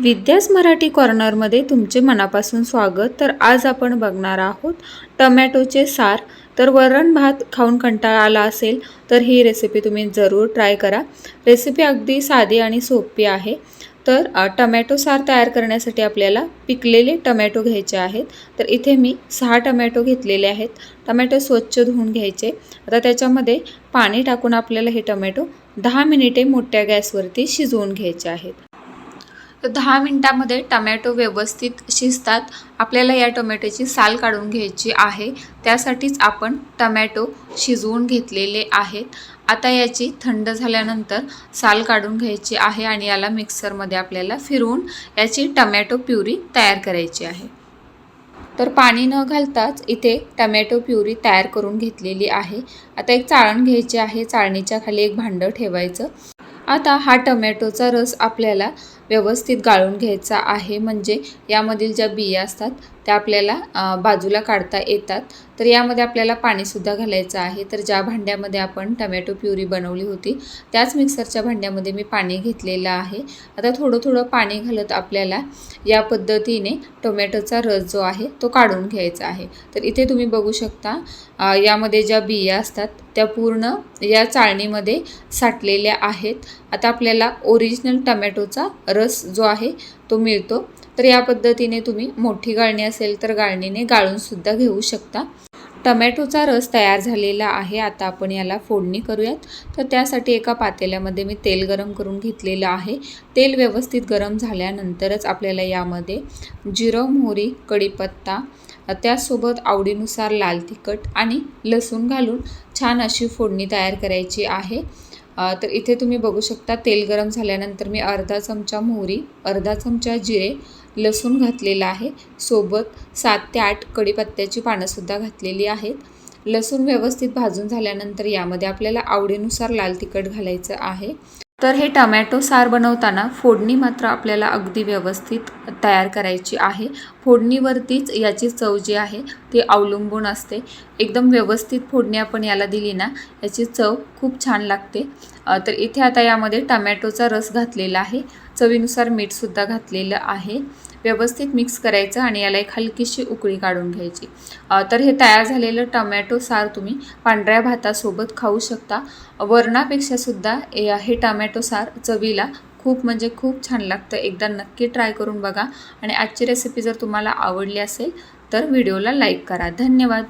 विद्यास मराठी कॉर्नरमध्ये तुमचे मनापासून स्वागत. तर आज आपण बघणार आहोत टमॅटोचे सार. तर वरण भात खाऊन कंटाळा आला असेल तर ही रेसिपी तुम्ही जरूर ट्राय करा. रेसिपी अगदी साधी आणि सोपी आहे. तर टमॅटो सार तयार करण्यासाठी आपल्याला पिकलेले टमॅटो घ्यायचे आहेत. तर इथे मी सहा टमॅटो घेतलेले आहेत. टमॅटो स्वच्छ धुवून घ्यायचे. आता त्याच्यामध्ये पाणी टाकून आपल्याला हे टमॅटो दहा मिनिटे मोठ्या गॅसवरती शिजवून घ्यायचे आहेत. तर दहा मिनटामध्ये टमॅटो व्यवस्थित शिजतात. आपल्याला या टोमॅटोची साल काढून घ्यायची आहे. त्यासाठीच आपण टमॅटो शिजवून घेतलेले आहेत. आता याची थंड झाल्यानंतर साल काढून घ्यायची आहे आणि याला मिक्सरमध्ये आपल्याला फिरवून याची टमॅटो प्युरी तयार करायची आहे. तर पाणी न घालताच इथे टमॅटो प्युरी तयार करून घेतलेली आहे. आता एक चाळण घ्यायची आहे. चाळणीच्या खाली एक भांडं ठेवायचं. आता हा टमॅटोचा रस आपल्याला व्यवस्थित गाळून घ्यायचा आहे. म्हणजे यामधील ज्या बिया असतात त्या आपल्याला बाजूला काढता येतात. तर यामध्ये आपल्याला पाणीसुद्धा घालायचं आहे. तर ज्या भांड्यामध्ये आपण टमॅटो प्युरी बनवली होती त्याच मिक्सरच्या भांड्यामध्ये मी पाणी घेतलेलं आहे. आता थोडं थोडं पाणी घालत आपल्याला या पद्धतीने टोमॅटोचा रस जो आहे तो काढून घ्यायचा आहे. तर इथे तुम्ही बघू शकता यामध्ये ज्या बिया असतात त्या पूर्ण या चाळणीमध्ये साठलेल्या आहेत. आता आपल्याला ओरिजिनल टमॅटोचा रस जो आहे तो मिळतो. तर या पद्धतीने तुम्ही मोठी गाळणी असेल तर गाळणीने गाळूनसुद्धा घेऊ शकता. टमॅटोचा रस तयार झालेला आहे. आता आपण याला फोडणी करूयात. तर त्यासाठी एका पातेल्यामध्ये मी तेल गरम करून घेतलेलं आहे. तेल व्यवस्थित गरम झाल्यानंतरच आपल्याला यामध्ये जिरं मोहरी कढीपत्ता त्यासोबत आवडीनुसार लाल तिखट आणि लसूण घालून छान अशी फोडणी तयार करायची आहे. तर इथे तुम्ही बघू शकता तेल गरम झाल्यानंतर मी अर्धा चमचा मोहरी अर्धा चमचा जिरे लसूण घातलेला आहे. सोबत सात ते आठ कढीपत्त्याची पानंसुद्धा घातलेली आहेत. लसूण व्यवस्थित भाजून झाल्यानंतर यामध्ये आपल्याला आवडीनुसार लाल तिखट घालायचं आहे. तर हे टमॅटो सार बनवताना फोडणी मात्र आपल्याला अगदी व्यवस्थित तयार करायची आहे. फोडणीवरतीच याची चव जी आहे ती अवलंबून असते. एकदम व्यवस्थित फोडणी आपण याला दिली ना याची चव खूप छान लागते. तर इथे आता यामध्ये टमॅटोचा रस घातलेला आहे. चवीनुसार मीठसुद्धा घातलेलं आहे. व्यवस्थित मिक्स करायचं आणि याला एक हलकीशी उकळी काढून घ्यायची. तर हे तयार झालेलं टमॅटो सार तुम्ही पांढऱ्या भातासोबत खाऊ शकता. वरणापेक्षा सुद्धा हे टमॅटो सार चवीला खूप म्हणजे खूप छान लागतं. एकदा नक्की ट्राय करून बघा. आणि आजची रेसिपी जर तुम्हाला आवडली असेल तर व्हिडिओला लाईक करा. धन्यवाद.